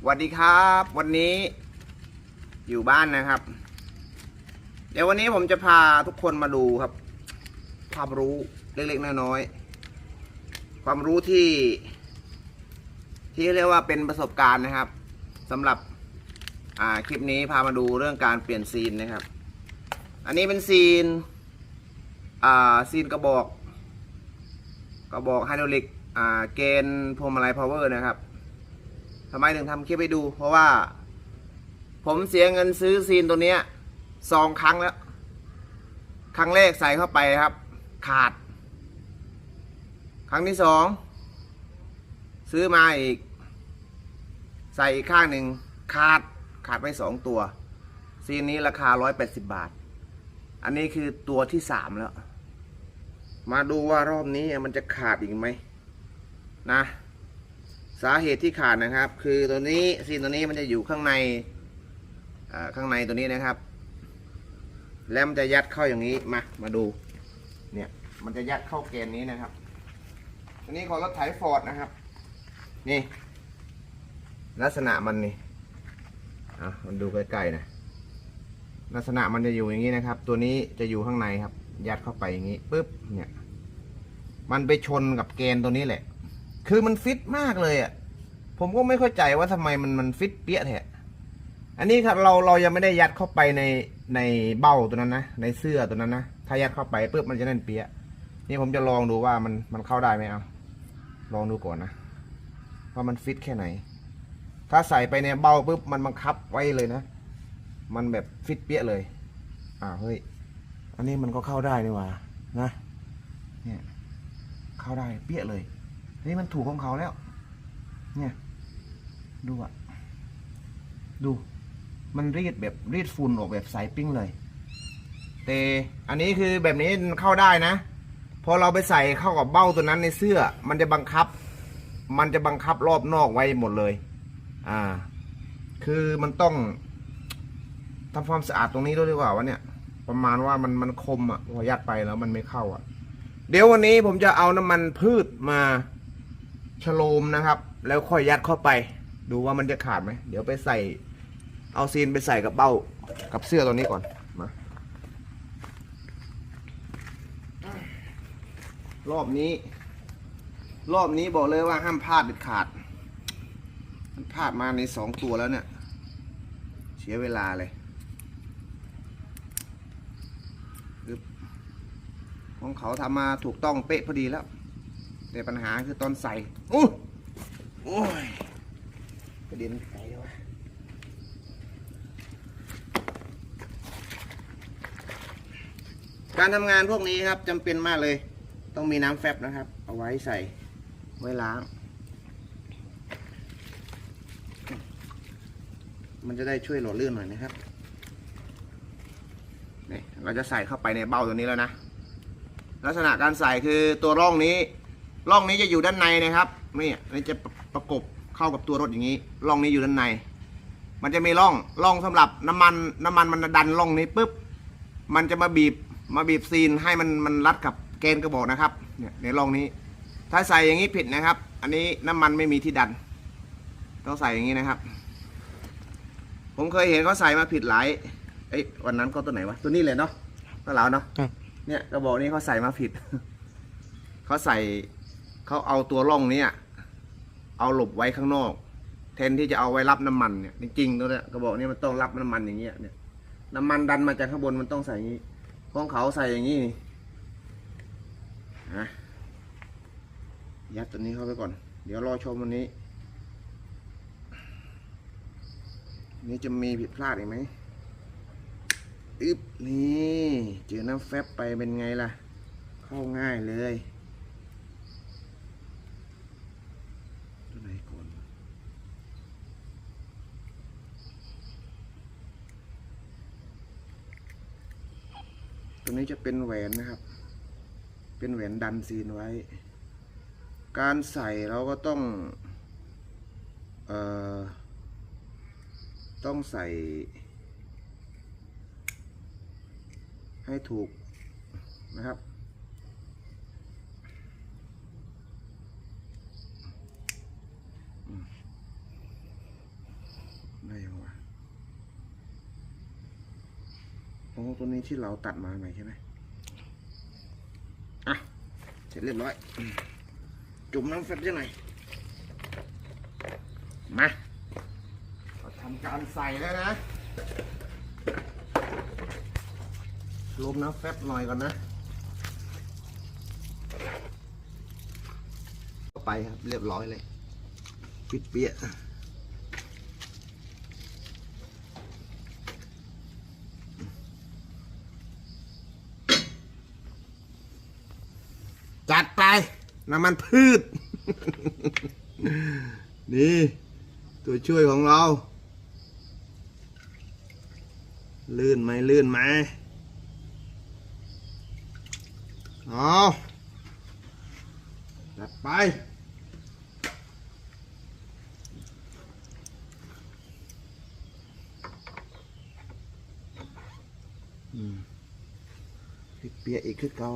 สวัสดีครับ วันนี้อยู่บ้านนะครับ เดี๋ยววันนี้ผมจะพาทุกคนมาดูครับ ความรู้เล็กๆน้อยๆความรู้ที่ ที่เรียกว่าเป็นประสบการณ์นะครับสำหรับอ่าคลิปนี้พามาดูเรื่องการเปลี่ยนซีนนะครับ อันนี้เป็นซีนอ่าซีนกระบอก กระบอกไฮดรอลิกอ่าเกณฑ์พวงมาลัยพาวเวอร์นะครับ ทำไมถึงทำคลิปให้ดู เพราะว่า ผมเสียเงินซื้อซีนตัวเนี้ยสองครั้งแล้ว ครั้งแรกใส่เข้าไปครับ ขาด ครั้งที่สองซื้อมาอีก ใส่อีกข้างหนึ่งขาดขาดไปสองตัว ซีนนี้ราคาร้อยแปดสิบบาท อันนี้คือตัวที่สามแล้ว มาดูว่ารอบนี้มันจะขาดอีกไหมนะ สาเหตุที่ขาดนะครับ คือตัวนี้ซีนตัวนี้มันจะอยู่ข้างในข้างในตัวนี้นะครับ แล้วมันจะยัดเข้าอย่างนี้มามาดู เนี่ยมันจะยัดเข้าเกณฑ์นี้นะครับ ตัวนี้ของรถไถฟอร์ดนะครับ นี่ ลักษณะมันนี่อะมันดูใกล้ๆนะลักษณะมันจะอยู่อย่างนี้นะครับ ตัวนี้จะอยู่ข้างในครับ ยัดเข้าไปอย่างนี้ปุ๊บเนี่ย มันไปชนกับเกณฑ์ตัวนี้แหละ คือมันฟิตมากเลยอะ ผมก็ไม่เข้าใจว่าทำไมมันมันฟิตเปี้ยแท้อันนี้ครับเราเรายังไม่ได้ยัดเข้าไปในในเบ้าตัวนั้นนะในเสื้อตัวนั้นนะถ้ายัดเข้าไปปุ๊บมันจะแน่นเปี้ยนี่ผมจะลองดูว่ามันมันเข้าได้ไหมเอาลองดูก่อนนะว่ามันฟิตแค่ไหน ถ้าใส่ไปในเบ้าปุ๊บมันบังคับไว้เลยนะ มันแบบฟิตเปี้ยเลยอ่าเฮ้ยอันนี้มันก็เข้าได้นี่ว่านะ เนี่ย เข้าได้เปี้ยเลย นี่มันถูกของเขาแล้ว เนี่ย ดูอะดู มันรีดแบบรีดฝุ่นออกแบบใสปิ้งเลย แต่อันนี้คือแบบนี้เข้าได้นะ พอเราไปใส่เข้ากับเบ้าตัวนั้นในเสื้อ มันจะบังคับ มันจะบังคับรอบนอกไว้หมดเลย อ่า คือมันต้องทำความสะอาดตรงนี้ด้วยดีกว่าวะเนี่ย ประมาณว่ามันมันคมอะพอยัดไปแล้วมันไม่เข้าอะ เดี๋ยววันนี้ผมจะเอาน้ำมันพืชมา ฉโลมนะครับ แล้วค่อยยัดเข้าไป ดูว่ามันจะขาดไหม เดี๋ยวไปใส่เอาซีนไปใส่กับเบ้ากับเสื้อตัวนี้ก่อนมา รอบนี้ รอบนี้บอกเลยว่าห้ามพลาดเด็ดขาด มันพลาดมาในสองตัวแล้วเนี่ย เสียเวลาเลยของเขาทำมาถูกต้องเป๊ะพอดีแล้ว แต่ปัญหาคือตอนใส่อู้โอ้ยกระเด็นไกลวะการทำงานพวกนี้ครับจำเป็นมากเลย ต้องมีน้ำแฟบนะครับ เอาไว้ใส่ ไว้ล้าง มันจะได้ช่วยหล่อลื่นหน่อยนะครับนี่เราจะใส่เข้าไปในเบ้าตัวนี้แล้วนะ ลักษณะการใส่คือตัวร่องนี้ ร่องนี้จะอยู่ด้านในนะครับนี่อันนี้จะประกบเข้ากับตัวรถอย่างนี้ร่องนี้อยู่ด้านใน มันจะมีร่องร่องสำหรับน้ำมันน้ำมันมันดันร่องนี้ปุ๊บมันจะมาบีบมาบีบซีนให้มันมันรัดกับเกณฑ์กระบอกนะครับเนี่ยในร่องนี้ ถ้าใส่อย่างนี้ผิดนะครับ อันนี้น้ำมันไม่มีที่ดัน ต้องใส่อย่างนี้นะครับ ผมเคยเห็นเขาใส่มาผิดหลายเอ้ยวันนั้นเขาตัวไหนวะตัวนี้เลยเนาะตัวเหลาเนาะครับเนี่ยกระบอกนี้เขาใส่มาผิดเขาใส่ เขาเอาตัวร่องเนี้ยเอาหลบไว้ข้างนอก แทนที่จะเอาไว้รับน้ำมันเนี่ยจริงๆตัวเนี้ยกระบอกนี้มันต้องรับน้ำมันอย่างเงี้ยเนี่ยน้ำมันดันมาจากข้างบนมันต้องใส่อย่างนี้ของเขาใส่อย่างนี้นี่ฮะยัดตัวนี้เข้าไปก่อน เดี๋ยวรอชมวันนี้ นี่จะมีผิดพลาดอีกไหมอึบนี่ เจอน้ำแฟบไปเป็นไงล่ะ เข้าง่ายเลยตัวไหนก่อน ตัว นี้จะเป็นแหวนนะครับ เป็นแหวนดันซีนไว้ การใส่เราก็ต้องเอ่อต้องใส่ ให้ถูกนะครับ ตัวนี้ที่เราตัดมาใหม่ใช่ไหมอะ เสร็จเรียบร้อย จุ่มน้ำแฟบยังไงมาเราทำการใส่แล้วนะลมน้ำแฟบหน่อยก่อนนะไปครับเรียบร้อยเลย ปิดเปียะจัดไป น้ำมันพืช นี่ ตัวช่วยของเรา ลื่นไหมลื่นไหมเอาจัดไปพริกเปียกอีกคือเก่า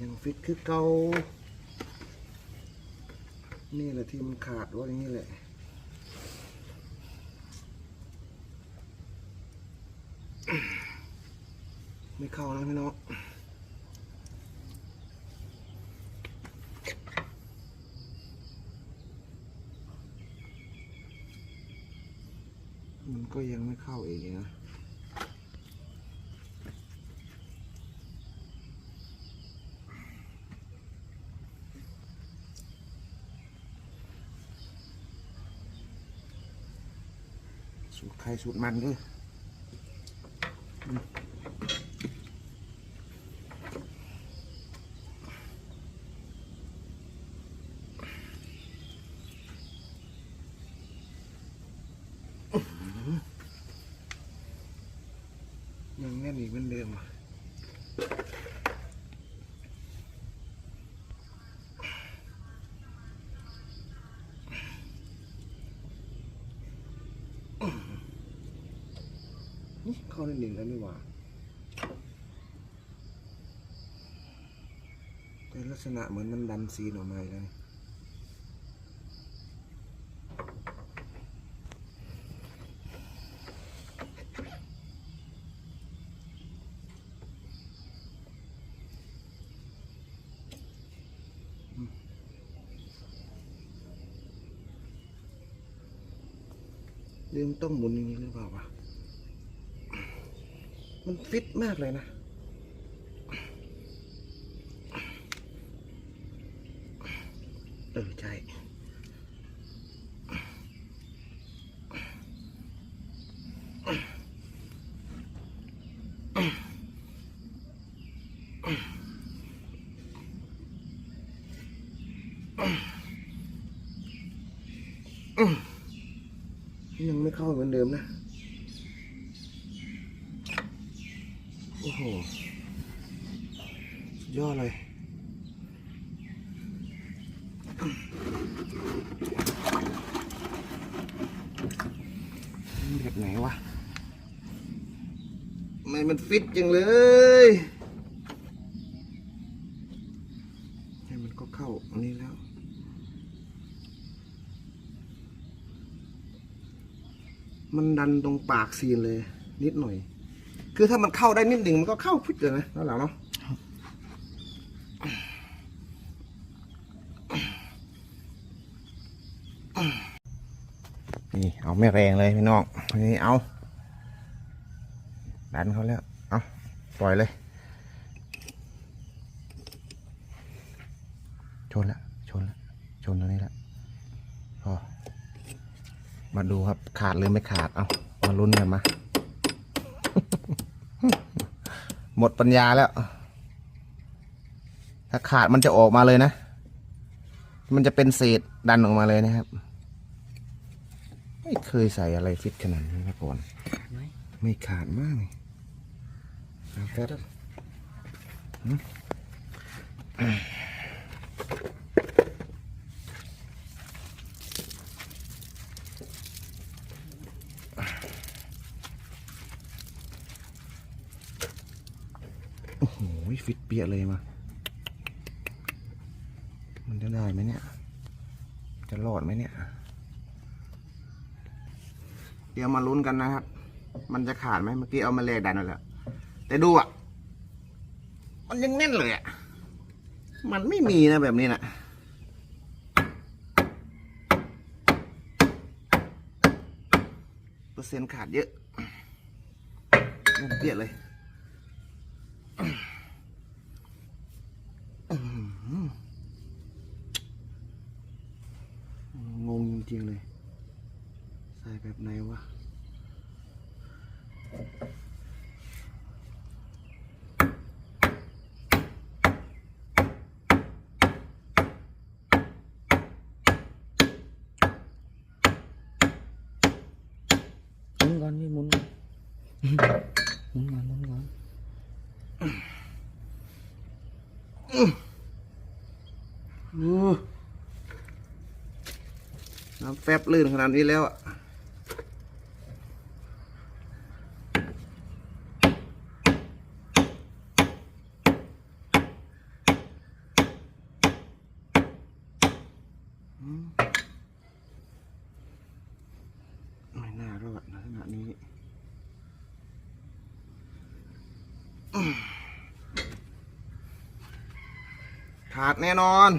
ยังฟิต คือเกานี่แหละที่มันขาดว่าอย่างนี้แหละไม่เข้าแล้วพี่น้องมันก็ยังไม่เข้าเองนะ รใครสูตรมันด้วยยังแน่นอีกเหมือนเดิมอะนี่ เข้าได้หนึ่งแล้วนี่หว่าแต่ลักษณะเหมือนมันดันซีนออกมาอีกแล้วนี่เรื่องต้องหมุนอย่างนี้หรือเปล่าวะ มันฟิตมากเลยนะ เออ ใช่ยังไม่เข้าเหมือนเดิมนะ โอ้โหสุด ยอดเลยแบบไหนวะทำไมมันฟิตจังเลยให้มันก็เข้าอันนี้แล้วมันดันตรงปากซีนเลย นิดหน่อย คือถ้ามันเข้าได้นิดหนึ่งมันก็เข้าพิดเลยนะนั่นแหละเนาะ นี่เอาไม่แรงเลยพี่น้องนี่เอาดันเขาแล้วเอาปล่อยเลยชนละชนละชนตรงนี้ละพอมาดูครับขาดหรือไม่ขาดเอามาลุ้นกันมาหมดปัญญาแล้ว ถ้าขาดมันจะออกมาเลยนะ มันจะเป็นเศษดันออกมาเลยนะครับ เคยใส่อะไรฟิตขนาดนี้มาก่อน ไม่ขาดมากเลยนะครับโอ้โหฟิตเปียเลยมา มันจะได้ไหมเนี่ย จะรอดไหมเนี่ย เดี๋ยวมาลุ้นกันนะครับ มันจะขาดไหมเมื่อกี้เอามาแลดันไปแล้วแต่ดูอะ มันยังแน่นเลยอะ มันไม่มีนะแบบนี้นะเปอร์เซ็นต์ขาดเยอะเปี้ยเลยอื้อหืองงจริงๆเลย ใส่แบบไหนวะ หมุนก่อนพี่หมุนก่อนหมุนก่อนหมุนก่อน อู้น้ำแฟบ ลื่นขนาดนี้แล้วอะไม่น่ารอดนะขนาดนี้ขาดแน่นอน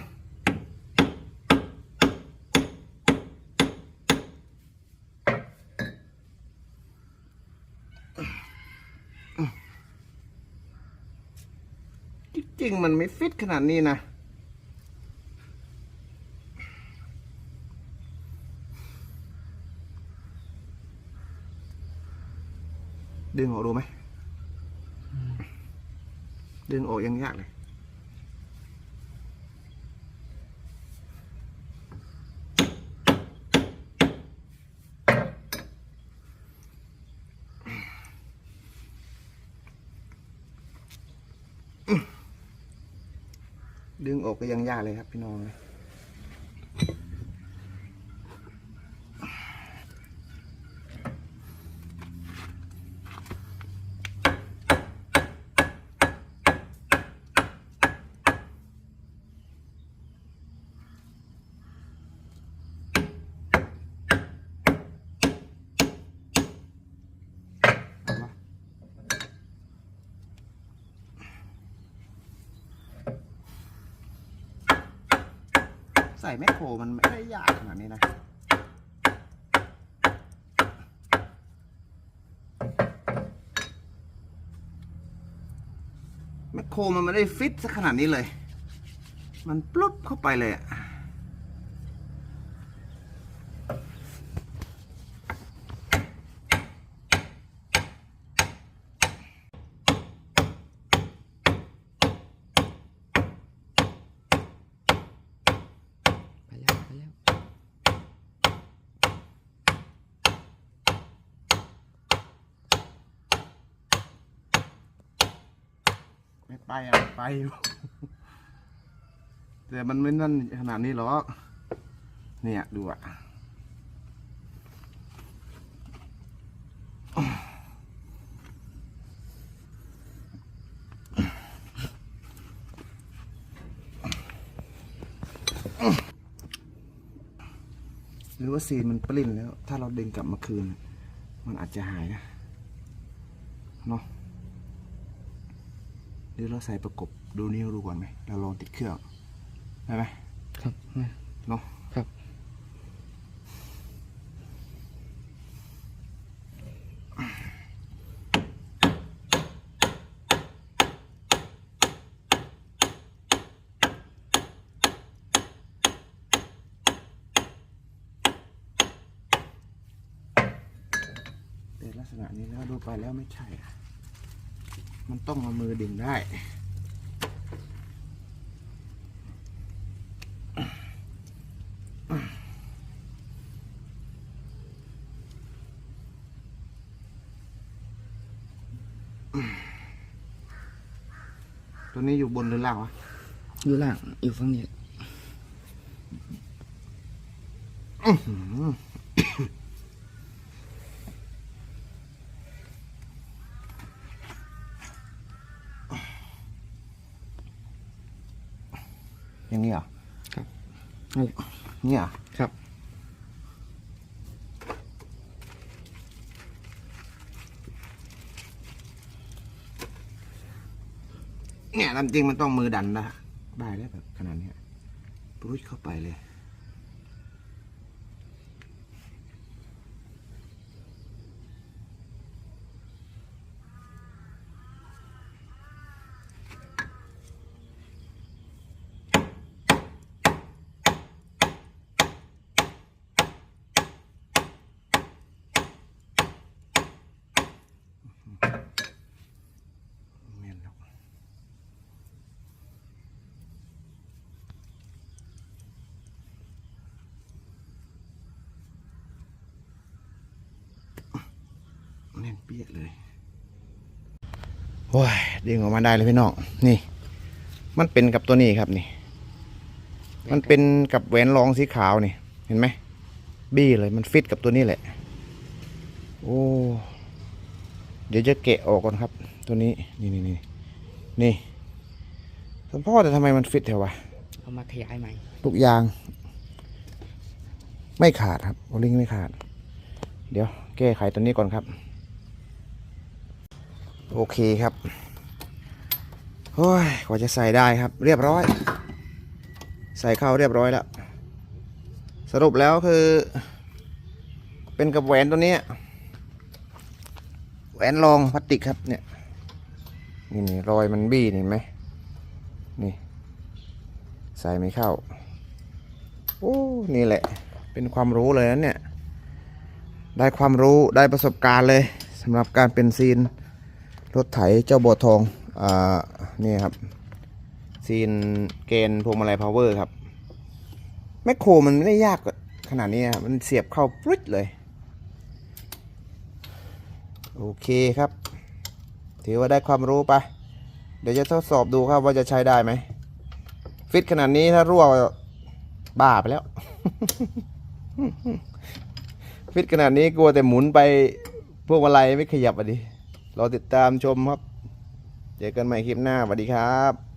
งๆมันไม่ฟิตขนาดนี้นะ ดึงออกดูไหม ดึงออกยังยากเลย ดึงออกก็ยังยากเลยครับพี่น้อง ใส่แมคโครมันไม่ได้ยากขนาดนี้นะแมคโครมันไม่ได้ฟิตสักขนาดนี้เลย มันปลุ๊บเข้าไปเลยอะไปแล้วไปแล้ว ไปอะไปอยู่ แต่มันไม่นั่นขนาดนี้หรอก เนี่ยดูอะหรือว่าซีนมันปลิ้นแล้ว ถ้าเราดึงกลับมาคืน มันอาจจะหายนะ เนาะ หรือเราใส่ประกบดูนิ้วดูก่อนไหมเราลองติดเครื่องได้ไหมครับมาเนาะครับ แต่ลักษณะนี้แล้วดูไปแล้วไม่ใช่อะ มันต้องเอามือดึงได้ตัวนี้อยู่บนหรือล่างวะ อยู่ล่าง อยู่ฝั่งนี้ อย่างนี้เหรอนั่นแหละเนี่ยเหรอครับ เนี่ยตามจริงมันต้องมือดันนะได้แล้วแบบขนาดเนี้ยปรุดเข้าไปเลย น่นเปี้ยเลยโอ้ยดึงออกมาได้เลยพี่น้องนี่ มันเป็นกับตัวนี้ครับนี่ มันเป็นกับแหวนรองสีขาวนี่ เห็นไหมบี้เลยมันฟิตกับตัวนี้แหละ โอ้เดี๋ยวจะแกะออกก่อนครับ ตัวนี้นี่นี่นี่นี่สมพ่อแต่ทำไมมันฟิตแถววะเอามาขยายใหม่ลูกยาง ไม่ขาดครับโอลิงไม่ขาด เดี๋ยวแก้ไขตัวนี้ก่อนครับ โอเคครับโอ้ยกว่าจะใส่ได้ครับ เรียบร้อย ใส่เข้าเรียบร้อยแล้ว สรุปแล้วคือ เป็นกับแหวนตัวนี้แหวนรองพลาสติกครับเนี่ยนี่นี่รอยมันบี้นี่เห็นไหมนี่ ใส่ไม่เข้า โอ้ นี่แหละ เป็นความรู้เลยนะเนี่ย ได้ความรู้ได้ประสบการณ์เลยสำหรับการเป็นซีน รถไถเจ้าบัวทองอ่านี่ครับซีนเกณฑ์พวงมาลัยพาวเวอร์ครับแมคโครมันไม่ได้ยากขนาดนี้มันเสียบเข้าปรึ๊ดเลย โอเคครับ ถือว่าได้ความรู้ไปเดี๋ยวจะทดสอบดูครับว่าจะใช้ได้ไหม ฟิตขนาดนี้ถ้ารั่วบ้าไปแล้ว ฟิตขนาดนี้กลัวแต่หมุนไปพวกอะไรไม่ขยับอะดิ รอติดตามชมครับ เจอกันใหม่คลิปหน้าสวัสดีครับ